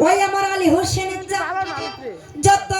ওই আমার আলী হোসেনের যত